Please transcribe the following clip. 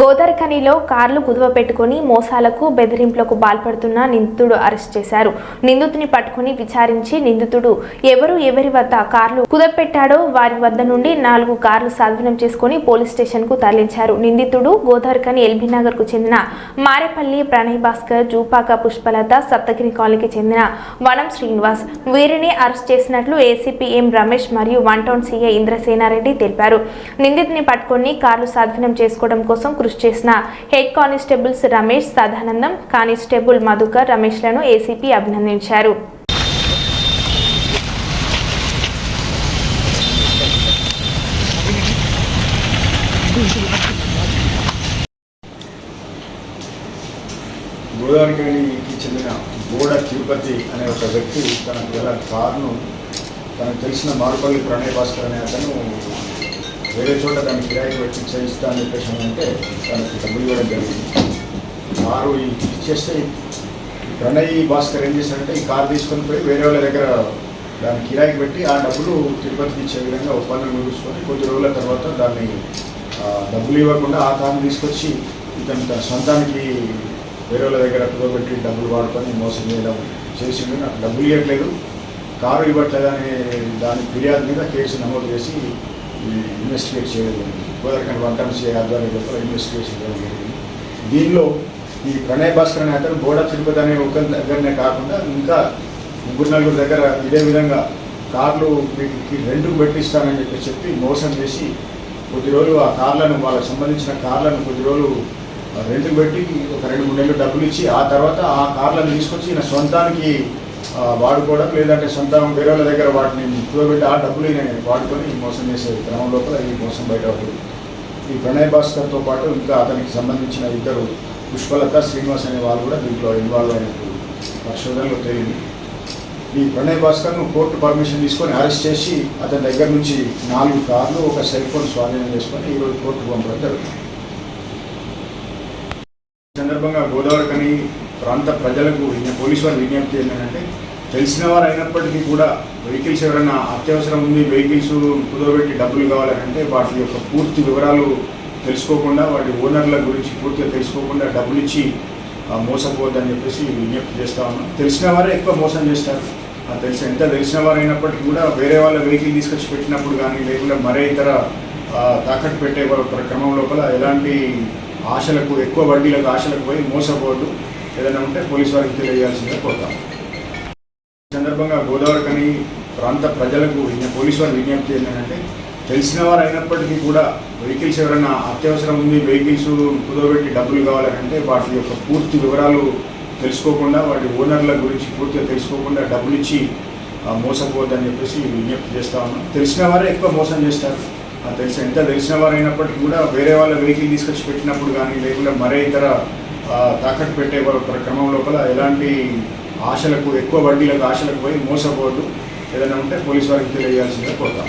గోదావరిఖనిలో కార్లు కుదువ పెట్టుకుని మోసాలకు బెదిరింపులకు పాల్పడుతున్న నిందితుడు అరెస్ట్ చేశారు. నిందితుని పట్టుకుని విచారించి నిందితుడు ఎవరు ఎవరి వద్ద కార్లు కుదపెట్టాడో వారి వద్ద నుండి నాలుగు కార్లు స్వాధీనం చేసుకుని పోలీస్ స్టేషన్కు తరలించారు. నిందితుడు గోదావరిఖని ఎల్బీ నగర్కు చెందిన మారేపల్లి ప్రణయ్ భాస్కర్ జూపాక పుష్పలత సప్తగిరి కాలనీకి చెందిన వనం శ్రీనివాస్ వీరిని అరెస్ట్ చేసినట్లు ఏసీపీ ఎం రమేష్ మరియు వన్ టౌన్ సీఐ ఇంద్రసేనారెడ్డి తెలిపారు. నిందితుని పట్టుకొని కార్లు స్వాధీనం చేసుకోవడం కోసం కృషి చేసిన head constables Ramesh Sadanandam constable Madhukar రమేష్లను ACP అభినందించారు. గోదావరికి చెందిన బోడ తిరుపతి అనే ఒక వ్యక్తి తన పిల్లల కారును తనకు తెలిసిన మారుపల్లి ప్రణయ్ భాస్కర్ అనే అతను వేరే చోట దాన్ని కిరాయికి వచ్చి చేయిస్తా అని చెప్పేసి అంటే దానికి డబ్బులు ఇవ్వడం జరిగింది. కారు ఇచ్చేస్తే ప్రణయ్ భాస్కర్ ఏం చేశారంటే ఈ కారు తీసుకొని పోయి వేరే వాళ్ళ దగ్గర దాన్ని కిరాయికి పెట్టి ఆ డబ్బులు తిరుపతికి ఇచ్చే విధంగా ఒప్పందం చూసుకొని కొద్ది రోజుల తర్వాత దాన్ని డబ్బులు ఇవ్వకుండా ఆ కారుని తీసుకొచ్చి ఇతను తన సొంతానికి వేరే వాళ్ళ దగ్గర కుదరబెట్టి డబ్బులు వాడుకొని మోసం చేయడం చేసిండు. నాకు డబ్బులు ఇవ్వట్లేదు. కారు ఇవ్వట్లేదు అనే దాని ఫిర్యాదు మీద కేసు నమోదు చేసి ఇన్వెస్టిగేట్ చేయడం జరిగింది. గోదావరి వంటం సీ ఆధ్వర్యంలో ఇన్వెస్టిగేషన్ చేయడం జరిగింది. దీనిలో ఈ ప్రణయ్ భాస్కర్ అనే అతను బోడ తిరుపతి అనే ఒక దగ్గరనే కాకుండా ఇంకా ముగ్గురు నలుగురు దగ్గర ఇదే విధంగా కార్లు వీటికి రెండుకు పెట్టిస్తానని చెప్పి చెప్పి మోసం చేసి కొద్ది రోజులు ఆ కార్లను వాళ్ళకి సంబంధించిన కార్లను కొద్ది రోజులు రెంట్కి పెట్టి ఒక రెండు మూడు నెలలు డబ్బులు ఇచ్చి ఆ తర్వాత ఆ కార్లను తీసుకొచ్చి ఈయన సొంతానికి వాడుకోవడం లేదంటే సొంత వేరే వాళ్ళ దగ్గర వాటిని కూడబెట్టి ఆ డబ్బులు వాడుకొని మోసం చేసే క్రమం లోపల ఈ మోసం బయటపడింది ఈ ప్రణయ్ భాస్కర్తో పాటు ఇంకా అతనికి సంబంధించిన ఇద్దరు పుష్పలత శ్రీనివాస్ అనే వాళ్ళు కూడా దీంట్లో ఇన్వాల్వ్ అయినట్టు పరిశోధనలో తేలింది. ఈ ప్రణయ్ భాస్కర్ను కోర్టు పర్మిషన్ తీసుకొని అరెస్ట్ చేసి అతని దగ్గర నుంచి నాలుగు కార్లు ఒక సెల్ ఫోన్ స్వాధీనం చేసుకొని ఈరోజు కోర్టుకు పంపడం జరుగుతుంది. సందర్భంగా సందర్భంగా గోదావరికని ప్రాంత ప్రజలకు పోలీసు వారు విజ్ఞప్తి ఏంటంటే తెలిసిన వారు అయినప్పటికీ కూడా వెహికల్స్ ఎవరైనా అత్యవసరం ఉంది వెహికల్స్ కుదరబెట్టి డబ్బులు కావాలంటే వాటి యొక్క పూర్తి వివరాలు తెలుసుకోకుండా వాటి ఓనర్ల గురించి పూర్తిగా తెలుసుకోకుండా డబ్బులు ఇచ్చి ఆ, మోసపోవద్దని చెప్పేసి విజ్ఞప్తి చేస్తా ఉన్నాం. తెలిసిన వారే ఎక్కువ మోసం చేస్తారు. ఆ తెలిసి ఎంత తెలిసిన వారు అయినప్పటికీ కూడా వేరే వాళ్ళ వెహికల్ తీసుకొచ్చి పెట్టినప్పుడు కానీ లేకుండా మరే ఇతర తాకట్టు పెట్టే క్రమం లోపల ఎలాంటి ఆశలకు ఎక్కువ వడ్డీలకు ఆశలకు పోయి మోసపోవద్దు. ఏదైనా ఉంటే పోలీసు వారికి తెలియజేయాల్సిందే కోరుతాం. ఈ సందర్భంగా గోదావరికని ప్రాంత ప్రజలకు పోలీస్ పోలీసు విజ్ఞప్తి ఏంటంటే తెలిసిన వారు అయినప్పటికీ కూడా వెహికల్స్ ఎవరైనా అత్యవసరం ఉంది వెహికల్స్ కుదోబెట్టి డబ్బులు కావాలంటే వాటి యొక్క పూర్తి వివరాలు తెలుసుకోకుండా వాటి ఓనర్ల గురించి పూర్తిగా తెలుసుకోకుండా డబ్బులు ఇచ్చి మోసపోవద్దని చెప్పేసి విజ్ఞప్తి చేస్తా ఉన్నాం. తెలిసిన వారే ఎక్కువ మోసం చేస్తారు. తెలిసి? ఎంత తెలిసిన వారు అయినప్పటికీ కూడా వేరే వాళ్ళ వెహికల్ తీసుకొచ్చి పెట్టినప్పుడు కానీ లేకుండా మరే ఇతర తాకట్టు పెట్టే క్రమం లోపల ఎలాంటి ఆశలకు ఎక్కువ వడ్డీలకు ఆశలకు పోయి మోసపోవద్దు. ఏదైనా ఉంటే పోలీసు వారికి తెలియజేయాల్సిందే కోరుతాం.